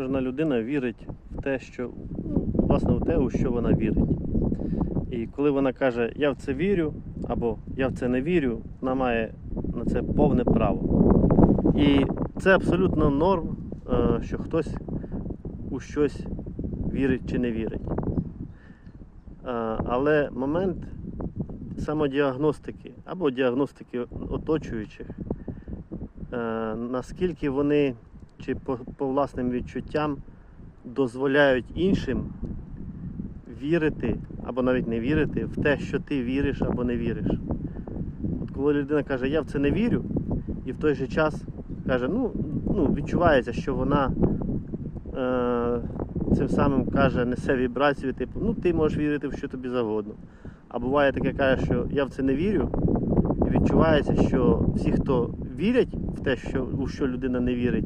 Кожна людина вірить в те, що ну, власне в те, у що вона вірить. І коли вона каже, я в це вірю, або я в це не вірю, вона має на це повне право. І це абсолютно норм, е, що хтось у щось вірить чи не вірить. Е, Але момент самодіагностики або діагностики оточуючих, е, наскільки вони чи по, по власним відчуттям дозволяють іншим вірити або навіть не вірити в те, що ти віриш або не віриш. От коли людина каже, я в це не вірю, і в той же час каже, ну, ну відчувається, що вона е, цим самим каже, несе вібрацію, типу, ну ти можеш вірити в що тобі завгодно. А буває таке каже, що я в це не вірю, і відчувається, що всі, хто вірять в те, що, у що людина не вірить,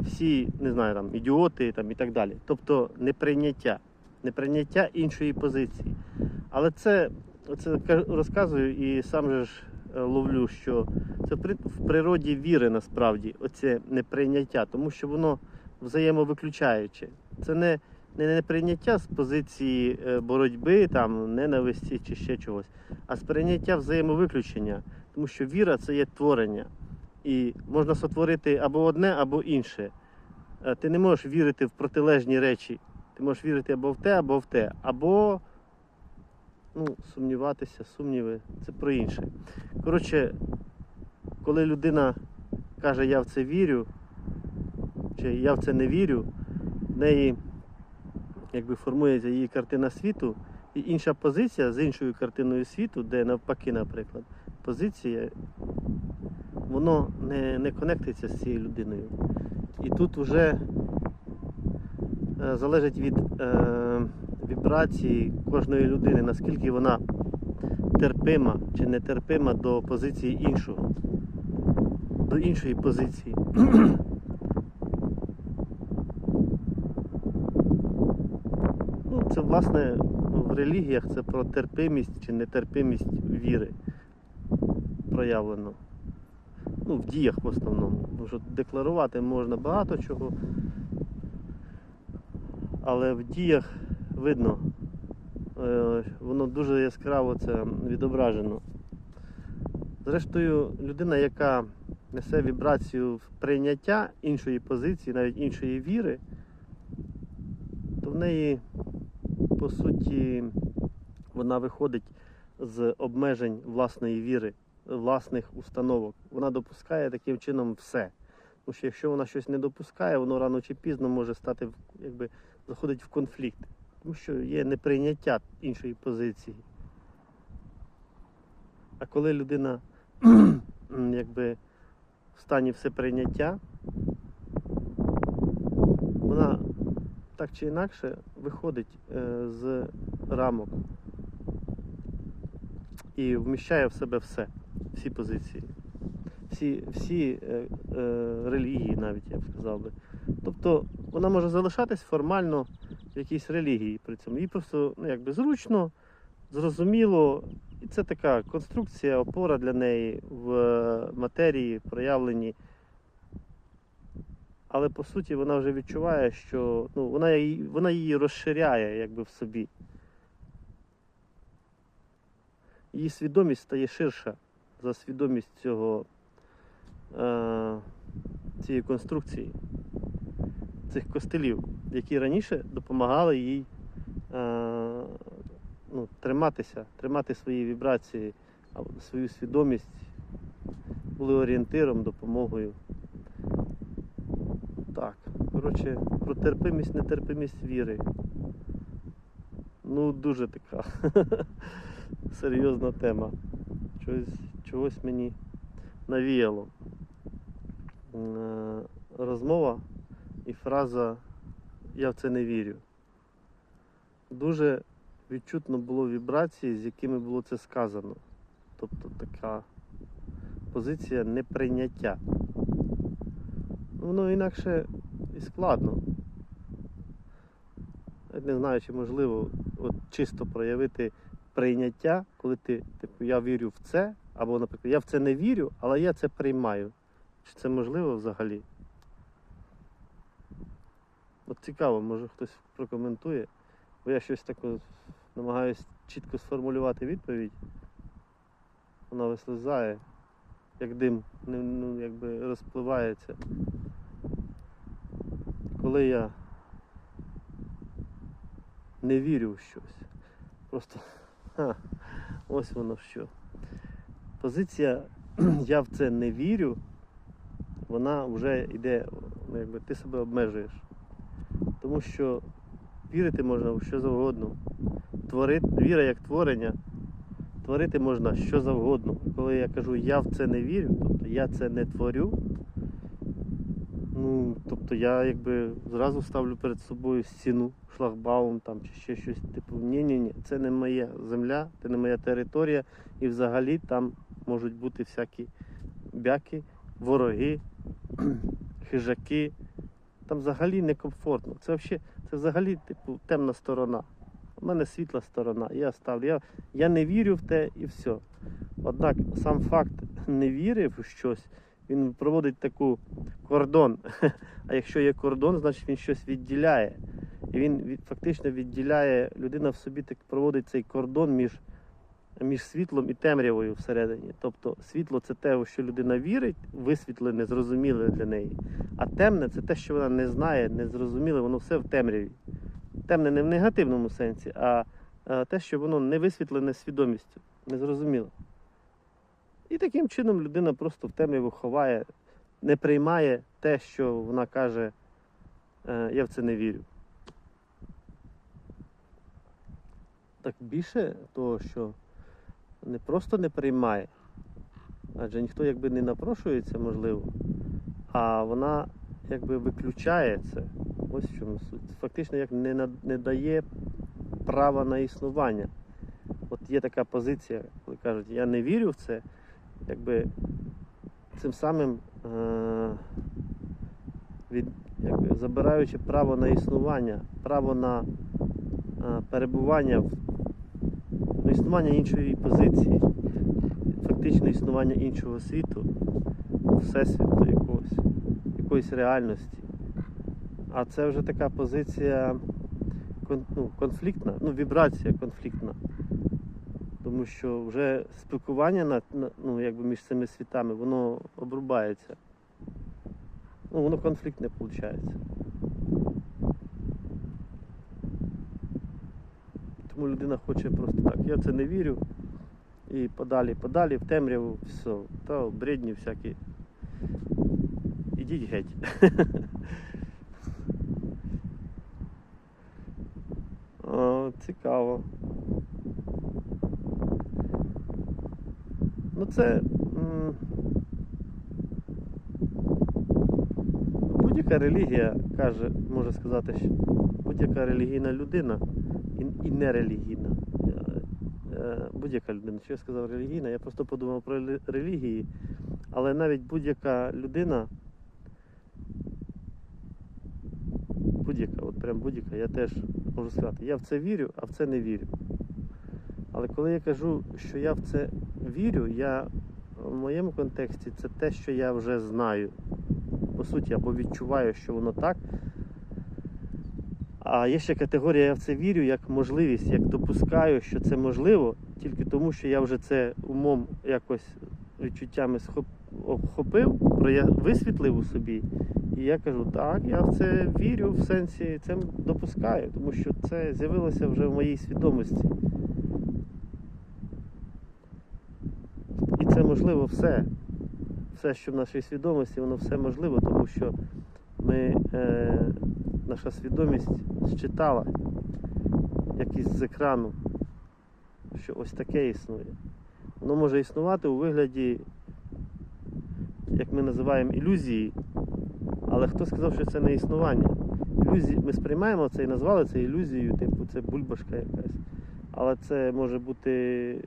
всі, не знаю, там, ідіоти там, і так далі. Тобто неприйняття, неприйняття іншої позиції. Але це, це розказую і сам же ж е, ловлю, що це в в природі віри насправді, оце неприйняття, тому що воно взаємовиключаюче. Це не, не неприйняття з позиції е, боротьби, там, ненависті чи ще чогось, а сприйняття взаємовиключення. Тому що віра це є творення. І можна сотворити або одне, або інше. Е, Ти не можеш вірити в протилежні речі. Ти можеш вірити або в те, або в те, або ну, сумніватися, сумніви це про інше. Коротше, коли людина каже, я в це вірю, чи я в це не вірю, в неї якби формується її картина світу, і інша позиція з іншою картиною світу, де навпаки, наприклад, позиція, воно не, не конектиться з цією людиною. І тут вже е, залежить від е, вібрації кожної людини, наскільки вона терпима чи нетерпима до позиції іншого, до іншої позиції. Ну, це власне в релігіях це про терпимість чи нетерпимість віри проявлено. Ну, в діях в основному. Тому що декларувати можна багато чого. Але в діях видно, е, воно дуже яскраво це відображено. Зрештою, людина, яка несе вібрацію в прийняття іншої позиції, навіть іншої віри, то в неї, по суті, вона виходить з обмежень власної віри, власних установок. Вона допускає таким чином все. Тому що якщо вона щось не допускає, воно рано чи пізно може стати якби заходить в конфлікт. Тому що є неприйняття іншої позиції. А коли людина якби в стані всеприйняття, вона так чи інакше виходить е, з рамок і вміщає в себе все, всі позиції, всі, всі е, е, релігії, навіть я б сказав би. Тобто вона може залишатись формально в якійсь релігії при цьому. Їй просто ну, якби зручно, зрозуміло. І це така конструкція, опора для неї в е, матерії, проявленні. Але по суті вона вже відчуває, що ну, вона, її, вона її розширяє якби в собі. Її свідомість стає ширша за свідомість цього, е, цієї конструкції, цих костелів, які раніше допомагали їй е, ну, триматися, тримати свої вібрації, свою свідомість, були орієнтиром, допомогою. Так, коротше, про терпимість, нетерпимість віри. Ну, дуже така серйозна тема. Чогось, чогось мені навіяло. Е, Розмова і фраза Я в це не вірю. Дуже відчутно було вібрації, з якими було це сказано. Тобто така позиція неприйняття. Воно інакше і складно. Я не знаю, чи можливо от чисто проявити прийняття, коли ти, типу, я вірю в це, або, наприклад, я в це не вірю, але я це приймаю. Чи це можливо взагалі? От цікаво, може хтось прокоментує. Бо я щось таке намагаюся чітко сформулювати відповідь. Вона вислизає, як дим, ну, якби розпливається. Коли я не вірю в щось. Просто ось воно що. Позиція я в це не вірю, вона вже йде, ну, якби ти себе обмежуєш. Тому що вірити можна в що завгодно. Творити, віра як творення, творити можна що завгодно. Коли я кажу, я в це не вірю, тобто я це не творю, ну, тобто я якби зразу ставлю перед собою стіну, шлагбаум там чи ще щось. Типу, ні-ні-ні, це не моя земля, це не моя територія, і взагалі там можуть бути всякі бяки, вороги, хижаки. Там взагалі некомфортно. Це взагалі, це взагалі типу, темна сторона. У мене світла сторона. Я ставлю. Я, я не вірю в те і все. Однак сам факт не віри в щось, він проводить таку кордон. А якщо є кордон, значить він щось відділяє. І він фактично відділяє, людина в собі так проводить цей кордон між, між світлом і темрявою всередині. Тобто світло це те, у що людина вірить, висвітлене, зрозуміле для неї. А темне це те, що вона не знає, не зрозуміле, воно все в темряві. Темне не в негативному сенсі, а, те, що воно не висвітлене свідомістю, незрозуміло. Таким чином людина просто в темряву ховає, не приймає те, що вона каже, «Е, я в це не вірю. Так більше того, що не просто не приймає, адже ніхто якби не напрошується, можливо, а вона якби виключає це. Ось в чому суть. Фактично як не, на- не дає права на існування. От є така позиція, коли кажуть, я не вірю в це, якби цим самим е- від, якби, забираючи право на існування, право на е, перебування ну, існування іншої позиції, фактично існування іншого світу, всесвіту якогось, якоїсь реальності. А це вже така позиція ну, конфліктна, ну, вібрація конфліктна. Тому що вже спілкування на, ну, якби між цими світами, воно обрубається. Ну, воно конфліктне виходить. Тому людина хоче просто так. Я в це не вірю. І подалі, подалі, в темряву, все. Та бредні всякі. Ідіть геть. Цікаво. Ну це. Будь-яка релігія каже, може сказати, що будь-яка релігійна людина і, і нерелігійна. е, е, Будь-яка людина. Що я сказав релігійна? Я просто подумав про релігії, але навіть будь-яка людина. Будь-яка, от прям будь-яка, я теж можу сказати, я в це вірю, а в це не вірю. Але коли я кажу, що я в це вірю, я в моєму контексті це те, що я вже знаю. По суті, або відчуваю, що воно так. А є ще категорія, я в це вірю як можливість, як допускаю, що це можливо, тільки тому, що я вже це умом якось відчуттями обхопив, висвітлив у собі. І я кажу, так, я в це вірю, в сенсі це допускаю, тому що це з'явилося вже в моїй свідомості. І можливо все. Все, що в нашій свідомості, воно все можливо, тому що ми, е, наша свідомість считала якийсь з екрану, що ось таке існує. Воно може існувати у вигляді, як ми називаємо, ілюзії, але хто сказав, що це не існування? Ілюзії, ми сприймаємо це і назвали це ілюзією, типу це бульбашка якась. Але це може бути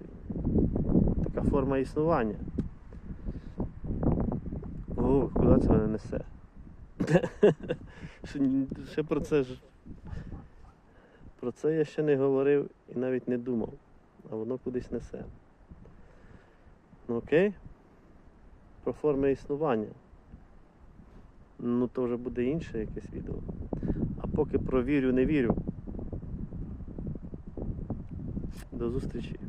така форма існування. О, куди це мене несе? Ще про це ж. Про це я ще не говорив і навіть не думав, а воно кудись несе. Ну окей. Про форми існування. Ну, то вже буде інше якесь відео. А поки про вірю, не вірю. До зустрічі.